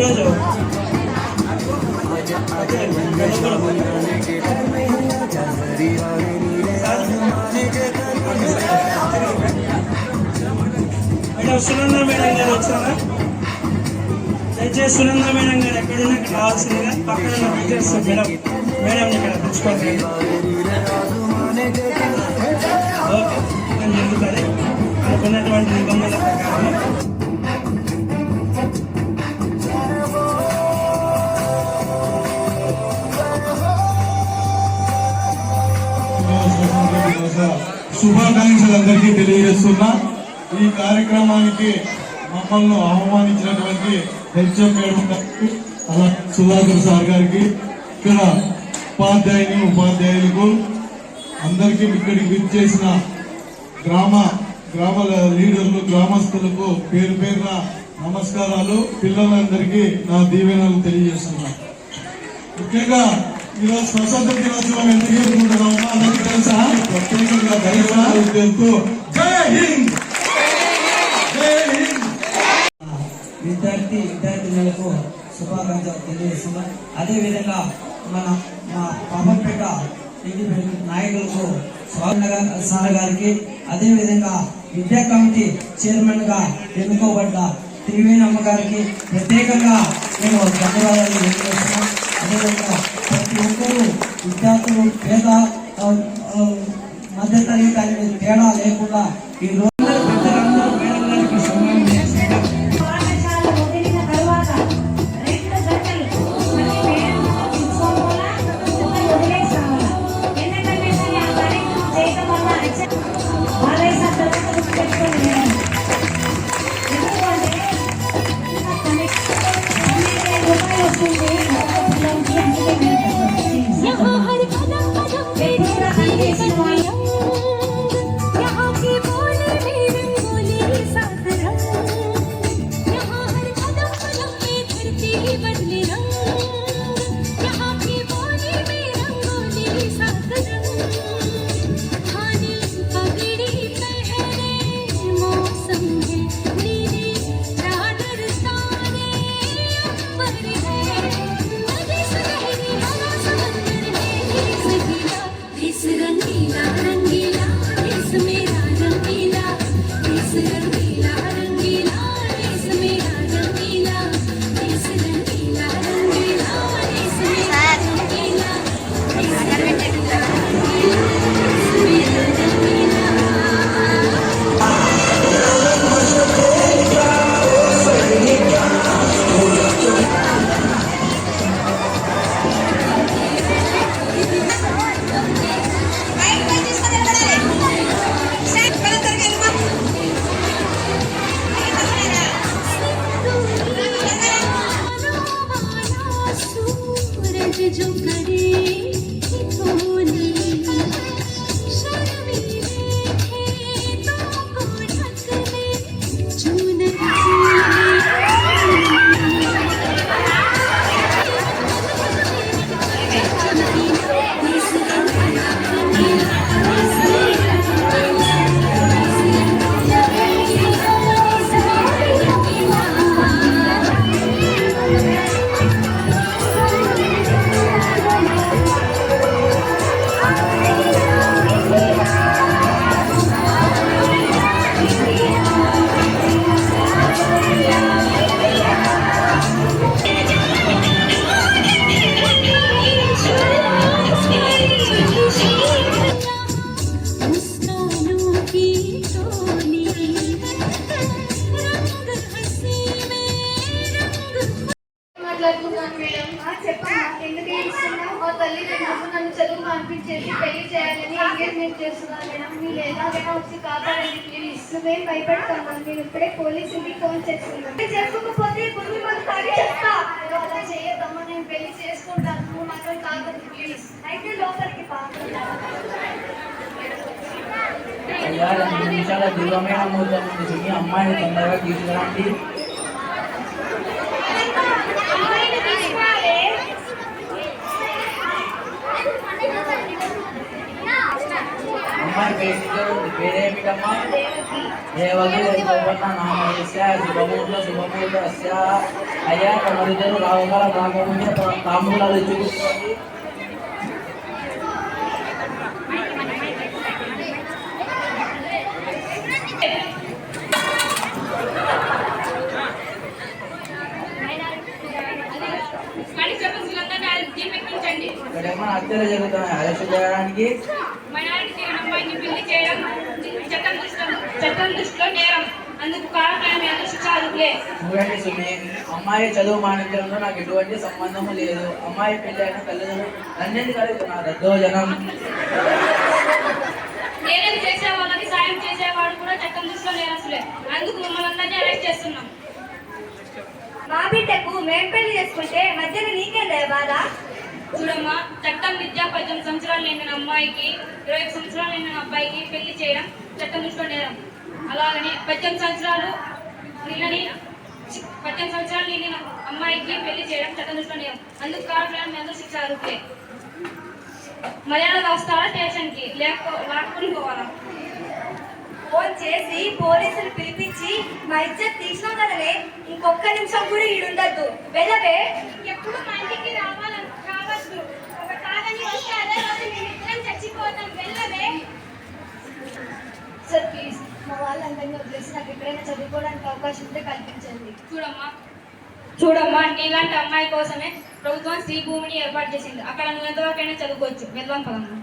ఈరోజు madam Sunanda madam గారు వచ్చారా? దయచేసి సునంద మేడం గారు ఎక్కడున్నా కావాల్సిందిగా పక్కన మేడం మేడం ఇక్కడ తెచ్చుకోండి శుభాకాంక్షలు అందరికీ తెలియజేస్తున్నా. ఈ కార్యక్రమానికి మమ్మల్ని ఆహ్వానించినటువంటి హెచ్ఎం మేడం గారికి అలా సుధాకర్ సార్ గారికి ఇక్కడ ఉపాధ్యాయుని ఉపాధ్యాయులకు అందరికీ ఇక్కడికి విచ్చేసిన గ్రామ గ్రామ లీడర్లు గ్రామస్తులకు పేరు పేరున నమస్కారాలు. పిల్లలందరికీ నా దీవెనలు తెలియజేస్తున్నా. ముఖ్యంగా ఈరోజు స్వతంత్ర దినోత్సవం ఎందుకు జరుపుకుంటున్నామో అందరికీ తెలుసా? ప్రత్యేకంగా జై హింద్. విద్యార్థి విద్యార్థినులకు శుభాకాంక్షలు తెలియజేస్తున్నాం. అదేవిధంగా మన మా పాపంపేట ఇండిపెండెంట్ నాయకులకు స్వామి సార్ గారికి అదేవిధంగా విద్యా కమిటీ చైర్మన్గా ఎన్నుకోబడ్డ త్రివేణమ్మ గారికి ప్రత్యేకంగా మేము ధన్యవాదాలు తెలియజేస్తున్నాం. అదేవిధంగా ప్రతి ఒక్కరూ విద్యార్థులు పేద ఆ, ఆ, మధ్యతరగతి అనే తేడా లేకుండా ఈ రోజు పెద్దలందరూ మేడం ఎందుకు ఏడుస్తున్నావు మా తల్లిదండ్రులు నన్ను చదువు పంపించేసి పెళ్లి చేయాలని ఎంగేజ్మెంట్ చేస్తున్నాను మేడం మీరు ఎలాగైనా వచ్చి కాపాడండి ప్లీజ్ నువ్వేం భయపడతామా నేను ఇప్పుడే పోలీసులకి ఫోన్ చేస్తున్నాను చేసుకోకపోతే పురుగు మందు తాగి చెప్తా నువ్వు అలా చేయొద్దమ్మా నేను పెళ్లి చేసుకుంటాను నువ్వు మాత్రం కాదు ప్లీజ్ అయితే లోపలికి పా అయ్యా రెండు నిమిషాల దూరమైన మూర్తం దిగి అమ్మాయిని తొందరగా తీసుకురండి అమ్మాయి పేరు పేరేమిటమ్మా శుభమూర్త శుభమూర్త అయ్యా తమరిద్దరు రావుగల రాకముందే తాంబూలాలు ఇచ్చుకుంటుంది ఇక్కడేమో హత్యలు జరుగుతున్నాయి? అరెస్ట్ చేయడానికి? అమ్మాయిని పెళ్ళి చేయడం చట్టం దృష్టిలో చట్టం దృష్టిలో నేరం. అందుకు కారణమైన ఎంత చూడండి సుమి అమ్మాయి చదువు మానించడంలో నాకు ఎటువంటి సంబంధము లేదు. అమ్మాయి పెళ్ళి అయిన తల్లిదండ్రులు అన్నింటి కలిగి నా దద్దోజనం. నేరం చేసే వాళ్ళకి సాయం చేసేవాడు కూడా చట్టం దృష్టిలో నేరస్తులే అందుకు మిమ్మల్ని అందరినీ అరెస్ట్ చేస్తున్నాం. మా బిడ్డకు మేం పెళ్ళి చేసుకుంటే మధ్యన నీకేందే బాధ చూడమ్మా చట్టం విద్యా పద్దెనిమిది సంవత్సరాలు నిండిన అమ్మాయికి ఇరవై సంవత్సరాలు నిండిన అబ్బాయికి పెళ్ళి చేయడం చట్టం దృష్టిలో నేరం. అలాగని పద్దెనిమిది సంవత్సరాలు నిండని పద్దెనిమిది సంవత్సరాలు నిండిన అమ్మాయికి పెళ్ళి చేయడం చట్టం దృష్టిలో నేరం. అందుకు కారణం మీద శిక్ష అరుపులే మర్యాద వస్తారా స్టేషన్కి? లేకపో లాక్కుని పోవాలా? ఫోన్ చేసి పోలీసులు పిలిపించి మా ఇజ్జత్ తీసినావు కదలే ఇంకొక్క నిమిషం కూడా ఈడుండద్దు. వెళ్ళవే. ఎప్పుడు మా ఇంటికి సార్ ప్లీజ్ మా వాళ్ళందరినీ వదిలేసి నాకు ఎక్కడైనా చదువుకోవడానికి అవకాశం ఉంటే కల్పించండి. చూడమ్మా. చూడమ్మా నీలాంటి అమ్మాయి కోసమే ప్రభుత్వం శ్రీ భూమిని ఏర్పాటు చేసింది. అక్కడ నువ్వు ఎంతవరకైనా చదువుకోవచ్చు. వెళ్దాం పదమ్మా